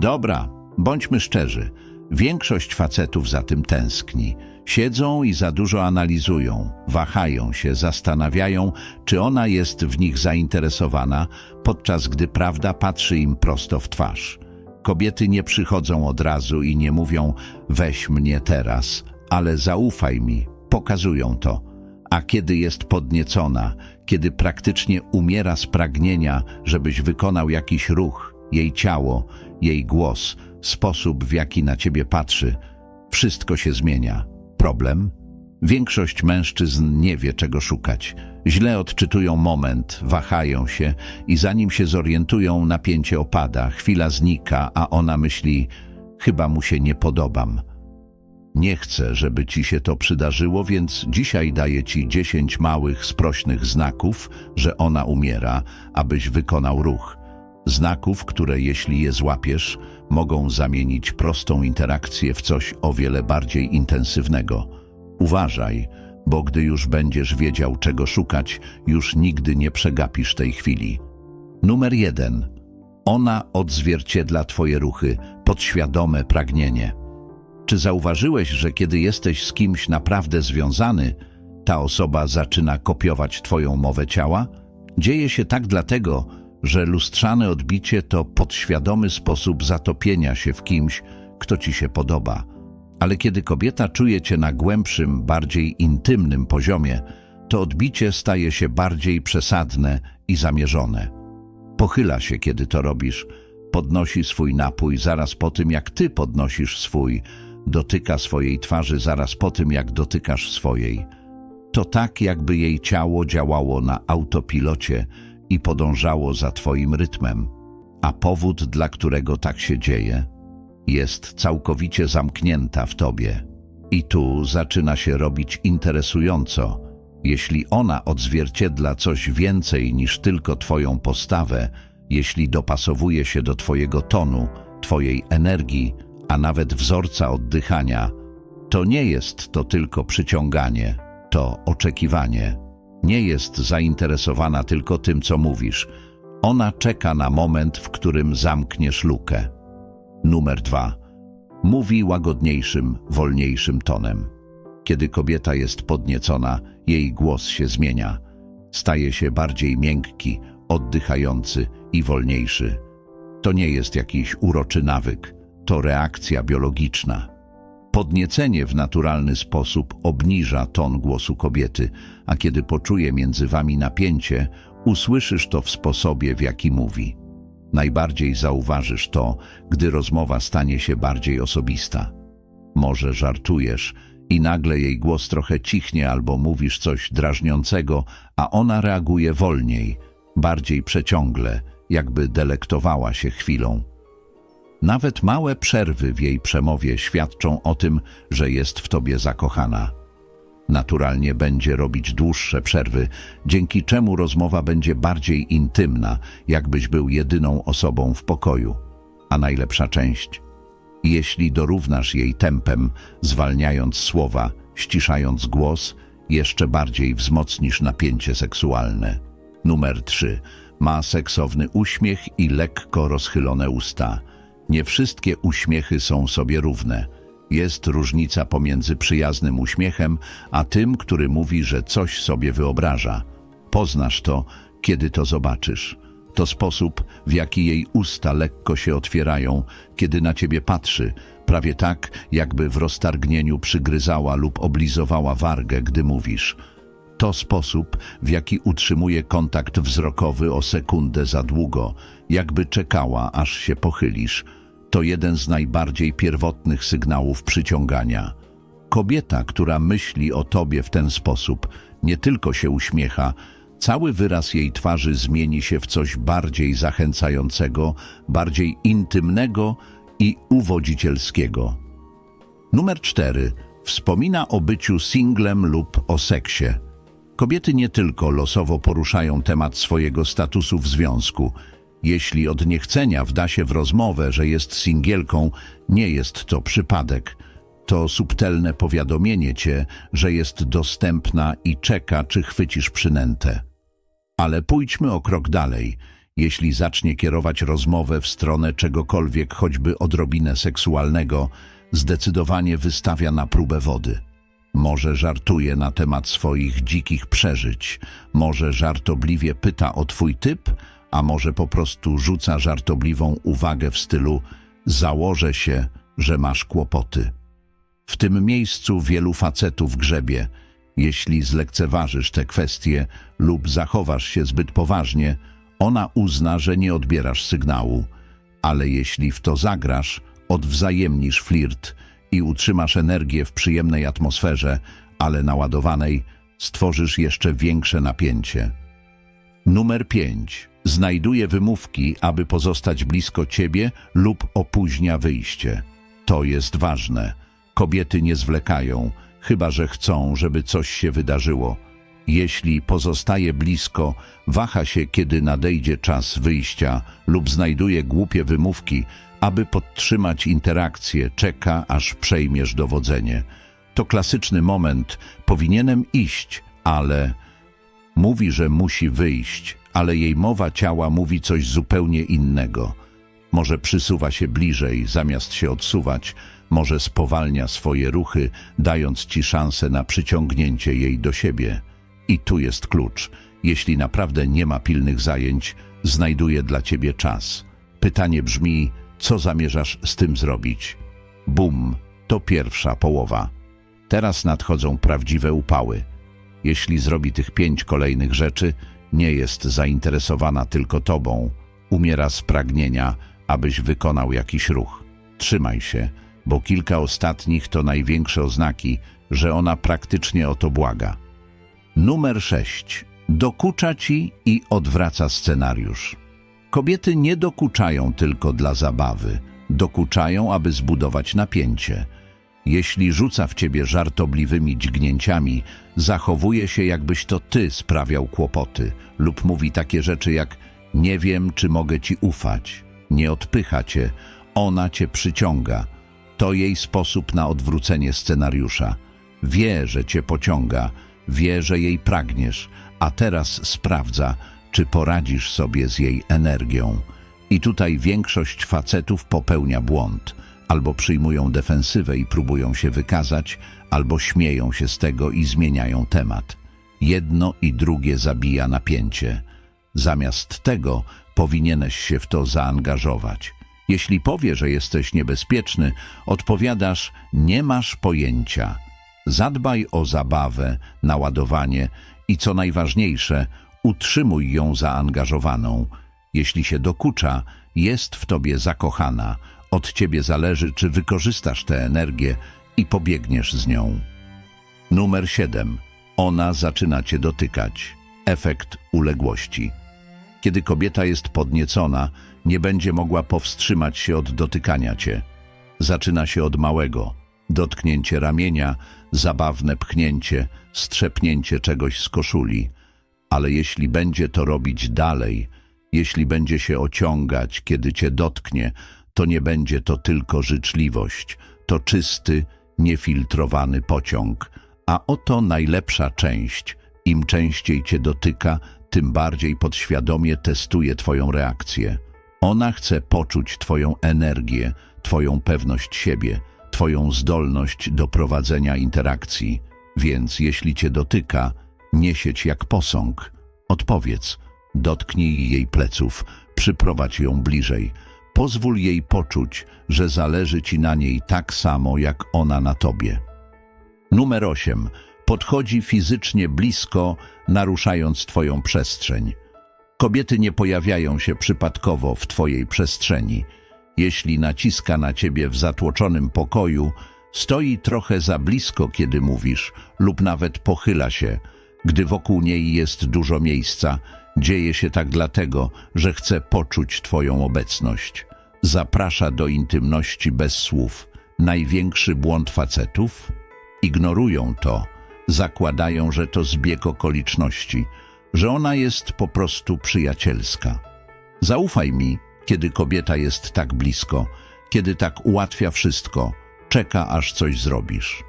Dobra, bądźmy szczerzy. Większość facetów za tym tęskni. Siedzą i za dużo analizują, wahają się, zastanawiają, czy ona jest w nich zainteresowana, podczas gdy prawda patrzy im prosto w twarz. Kobiety nie przychodzą od razu i nie mówią weź mnie teraz, ale zaufaj mi, pokazują to. A kiedy jest podniecona, kiedy praktycznie umiera z pragnienia, żebyś wykonał jakiś ruch, jej ciało, jej głos, sposób w jaki na ciebie patrzy, wszystko się zmienia. Problem? Większość mężczyzn nie wie, czego szukać. Źle odczytują moment, wahają się i zanim się zorientują, napięcie opada, chwila znika, a ona myśli, chyba mu się nie podobam. Nie chcę, żeby ci się to przydarzyło, więc dzisiaj daję ci dziesięć małych, sprośnych znaków, że ona umiera, abyś wykonał ruch. Znaków, które jeśli je złapiesz, mogą zamienić prostą interakcję w coś o wiele bardziej intensywnego. Uważaj, bo gdy już będziesz wiedział, czego szukać, już nigdy nie przegapisz tej chwili. Numer jeden. Ona odzwierciedla twoje ruchy, podświadome pragnienie. Czy zauważyłeś, że kiedy jesteś z kimś naprawdę związany, ta osoba zaczyna kopiować Twoją mowę ciała? Dzieje się tak dlatego, że lustrzane odbicie to podświadomy sposób zatopienia się w kimś, kto Ci się podoba. Ale kiedy kobieta czuje Cię na głębszym, bardziej intymnym poziomie, to odbicie staje się bardziej przesadne i zamierzone. Pochyla się, kiedy to robisz, podnosi swój napój zaraz po tym, jak ty podnosisz swój, dotyka swojej twarzy zaraz po tym, jak dotykasz swojej. To tak, jakby jej ciało działało na autopilocie i podążało za twoim rytmem. A powód, dla którego tak się dzieje, jest całkowicie zamknięta w tobie. I tu zaczyna się robić interesująco. Jeśli ona odzwierciedla coś więcej niż tylko twoją postawę, jeśli dopasowuje się do twojego tonu, twojej energii, a nawet wzorca oddychania, to nie jest to tylko przyciąganie, to oczekiwanie. Nie jest zainteresowana tylko tym, co mówisz. Ona czeka na moment, w którym zamkniesz lukę. Numer dwa. Mówi łagodniejszym, wolniejszym tonem. Kiedy kobieta jest podniecona, jej głos się zmienia. Staje się bardziej miękki, oddychający i wolniejszy. To nie jest jakiś uroczy nawyk, to reakcja biologiczna. Podniecenie w naturalny sposób obniża ton głosu kobiety, a kiedy poczuje między wami napięcie, usłyszysz to w sposobie, w jaki mówi. Najbardziej zauważysz to, gdy rozmowa stanie się bardziej osobista. Może żartujesz i nagle jej głos trochę cichnie albo mówisz coś drażniącego, a ona reaguje wolniej, bardziej przeciągle, jakby delektowała się chwilą. Nawet małe przerwy w jej przemowie świadczą o tym, że jest w tobie zakochana. Naturalnie będzie robić dłuższe przerwy, dzięki czemu rozmowa będzie bardziej intymna, jakbyś był jedyną osobą w pokoju. A najlepsza część? Jeśli dorównasz jej tempem, zwalniając słowa, ściszając głos, jeszcze bardziej wzmocnisz napięcie seksualne. Numer 3. Ma seksowny uśmiech i lekko rozchylone usta. Nie wszystkie uśmiechy są sobie równe. Jest różnica pomiędzy przyjaznym uśmiechem, a tym, który mówi, że coś sobie wyobraża. Poznasz to, kiedy to zobaczysz. To sposób, w jaki jej usta lekko się otwierają, kiedy na ciebie patrzy, prawie tak, jakby w roztargnieniu przygryzała lub oblizowała wargę, gdy mówisz. To sposób, w jaki utrzymuje kontakt wzrokowy o sekundę za długo, jakby czekała, aż się pochylisz. To jeden z najbardziej pierwotnych sygnałów przyciągania. Kobieta, która myśli o tobie w ten sposób, nie tylko się uśmiecha, cały wyraz jej twarzy zmieni się w coś bardziej zachęcającego, bardziej intymnego i uwodzicielskiego. Numer 4. Wspomina o byciu singlem lub o seksie. Kobiety nie tylko losowo poruszają temat swojego statusu w związku. Jeśli od niechcenia wda się w rozmowę, że jest singielką, nie jest to przypadek. To subtelne powiadomienie cię, że jest dostępna i czeka, czy chwycisz przynętę. Ale pójdźmy o krok dalej. Jeśli zacznie kierować rozmowę w stronę czegokolwiek, choćby odrobinę seksualnego, zdecydowanie wystawia na próbę wody. Może żartuje na temat swoich dzikich przeżyć, może żartobliwie pyta o twój typ, a może po prostu rzuca żartobliwą uwagę w stylu założę się, że masz kłopoty. W tym miejscu wielu facetów grzebie. Jeśli zlekceważysz te kwestie lub zachowasz się zbyt poważnie, ona uzna, że nie odbierasz sygnału. Ale jeśli w to zagrasz, odwzajemnisz flirt i utrzymasz energię w przyjemnej atmosferze, ale naładowanej, stworzysz jeszcze większe napięcie. Numer 5. Znajduje wymówki, aby pozostać blisko ciebie lub opóźnia wyjście. To jest ważne. Kobiety nie zwlekają, chyba że chcą, żeby coś się wydarzyło. Jeśli pozostaje blisko, waha się, kiedy nadejdzie czas wyjścia lub znajduje głupie wymówki, aby podtrzymać interakcję, czeka, aż przejmiesz dowodzenie. To klasyczny moment, powinienem iść, ale... Mówi, że musi wyjść, ale jej mowa ciała mówi coś zupełnie innego. Może przysuwa się bliżej, zamiast się odsuwać, może spowalnia swoje ruchy, dając ci szansę na przyciągnięcie jej do siebie. I tu jest klucz. Jeśli naprawdę nie ma pilnych zajęć, znajduje dla ciebie czas. Pytanie brzmi, co zamierzasz z tym zrobić? Bum, to pierwsza połowa. Teraz nadchodzą prawdziwe upały. Jeśli zrobi tych pięć kolejnych rzeczy, nie jest zainteresowana tylko tobą. Umiera z pragnienia, abyś wykonał jakiś ruch. Trzymaj się, bo kilka ostatnich to największe oznaki, że ona praktycznie o to błaga. Numer 6. Dokucza ci i odwraca scenariusz. Kobiety nie dokuczają tylko dla zabawy, dokuczają, aby zbudować napięcie. Jeśli rzuca w ciebie żartobliwymi dźgnięciami, zachowuje się, jakbyś to ty sprawiał kłopoty, lub mówi takie rzeczy jak nie wiem, czy mogę ci ufać. Nie odpycha cię, ona cię przyciąga. To jej sposób na odwrócenie scenariusza. Wie, że cię pociąga, wie, że jej pragniesz, a teraz sprawdza, czy poradzisz sobie z jej energią. I tutaj większość facetów popełnia błąd. Albo przyjmują defensywę i próbują się wykazać, albo śmieją się z tego i zmieniają temat. Jedno i drugie zabija napięcie. Zamiast tego powinieneś się w to zaangażować. Jeśli powie, że jesteś niebezpieczny, odpowiadasz nie masz pojęcia. Zadbaj o zabawę, naładowanie i co najważniejsze, utrzymuj ją zaangażowaną. Jeśli się dokucza, jest w tobie zakochana. Od ciebie zależy, czy wykorzystasz tę energię i pobiegniesz z nią. Numer 7. Ona zaczyna cię dotykać. Efekt uległości. Kiedy kobieta jest podniecona, nie będzie mogła powstrzymać się od dotykania cię. Zaczyna się od małego. Dotknięcie ramienia, zabawne pchnięcie, strzepnięcie czegoś z koszuli. Ale jeśli będzie to robić dalej, jeśli będzie się ociągać, kiedy cię dotknie, to nie będzie to tylko życzliwość, to czysty, niefiltrowany pociąg. A oto najlepsza część. Im częściej cię dotyka, tym bardziej podświadomie testuje twoją reakcję. Ona chce poczuć twoją energię, twoją pewność siebie, twoją zdolność do prowadzenia interakcji. Więc jeśli cię dotyka, nie sieć jak posąg. Odpowiedz, dotknij jej pleców, przyprowadź ją bliżej. Pozwól jej poczuć, że zależy ci na niej tak samo, jak ona na tobie. Numer 8. Podchodzi fizycznie blisko, naruszając twoją przestrzeń. Kobiety nie pojawiają się przypadkowo w twojej przestrzeni. Jeśli naciska na ciebie w zatłoczonym pokoju, stoi trochę za blisko, kiedy mówisz, lub nawet pochyla się. Gdy wokół niej jest dużo miejsca, dzieje się tak dlatego, że chce poczuć twoją obecność. Zaprasza do intymności bez słów. Największy błąd facetów? Ignorują to, zakładają, że to zbieg okoliczności, że ona jest po prostu przyjacielska. Zaufaj mi, kiedy kobieta jest tak blisko, kiedy tak ułatwia wszystko, czeka aż coś zrobisz.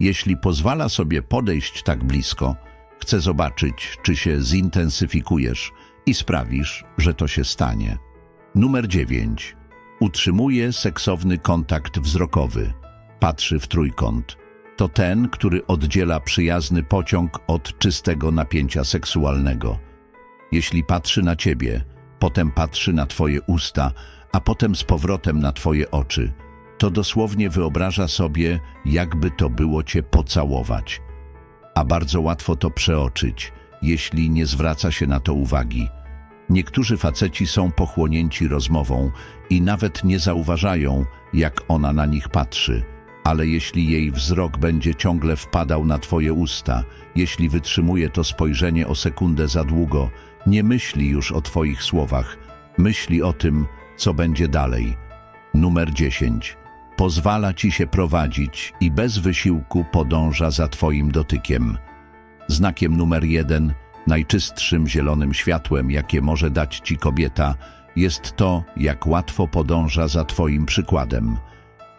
Jeśli pozwala sobie podejść tak blisko, chce zobaczyć, czy się zintensyfikujesz, i sprawisz, że to się stanie. Numer 9. Utrzymuje seksowny kontakt wzrokowy. Patrzy w trójkąt. To ten, który oddziela przyjazny pociąg od czystego napięcia seksualnego. Jeśli patrzy na ciebie, potem patrzy na twoje usta, a potem z powrotem na twoje oczy, to dosłownie wyobraża sobie, jakby to było cię pocałować. A bardzo łatwo to przeoczyć, jeśli nie zwraca się na to uwagi. Niektórzy faceci są pochłonięci rozmową i nawet nie zauważają, jak ona na nich patrzy. Ale jeśli jej wzrok będzie ciągle wpadał na twoje usta, jeśli wytrzymuje to spojrzenie o sekundę za długo, nie myśli już o twoich słowach, myśli o tym, co będzie dalej. Numer 10. Pozwala ci się prowadzić i bez wysiłku podąża za twoim dotykiem. Znakiem numer jeden, najczystszym zielonym światłem, jakie może dać ci kobieta, jest to, jak łatwo podąża za twoim przykładem.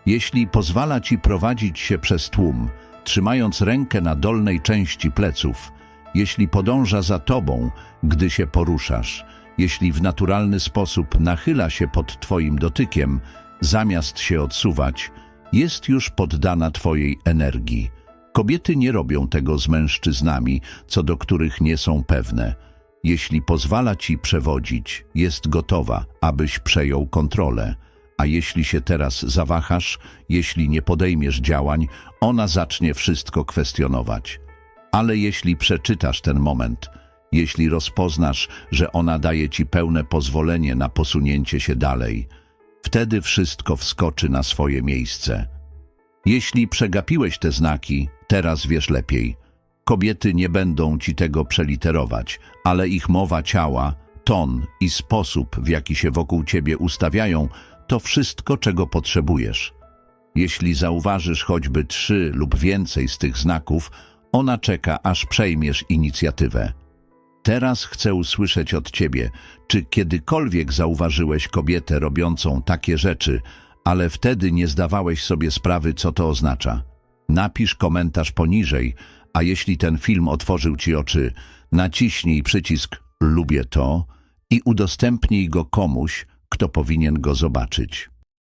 Jeśli pozwala ci prowadzić się przez tłum, trzymając rękę na dolnej części pleców, jeśli podąża za tobą, gdy się poruszasz, jeśli w naturalny sposób nachyla się pod twoim dotykiem, zamiast się odsuwać, jest już poddana twojej energii. Kobiety nie robią tego z mężczyznami, co do których nie są pewne. Jeśli pozwala ci przewodzić, jest gotowa, abyś przejął kontrolę. A jeśli się teraz zawahasz, jeśli nie podejmiesz działań, ona zacznie wszystko kwestionować. Ale jeśli przeczytasz ten moment, jeśli rozpoznasz, że ona daje ci pełne pozwolenie na posunięcie się dalej, wtedy wszystko wskoczy na swoje miejsce. Jeśli przegapiłeś te znaki, teraz wiesz lepiej. Kobiety nie będą ci tego przeliterować, ale ich mowa ciała, ton i sposób, w jaki się wokół ciebie ustawiają, to wszystko, czego potrzebujesz. Jeśli zauważysz choćby trzy lub więcej z tych znaków, ona czeka, aż przejmiesz inicjatywę. Teraz chcę usłyszeć od ciebie, czy kiedykolwiek zauważyłeś kobietę robiącą takie rzeczy, ale wtedy nie zdawałeś sobie sprawy, co to oznacza. Napisz komentarz poniżej, a jeśli ten film otworzył ci oczy, naciśnij przycisk Lubię to i udostępnij go komuś, kto powinien go zobaczyć.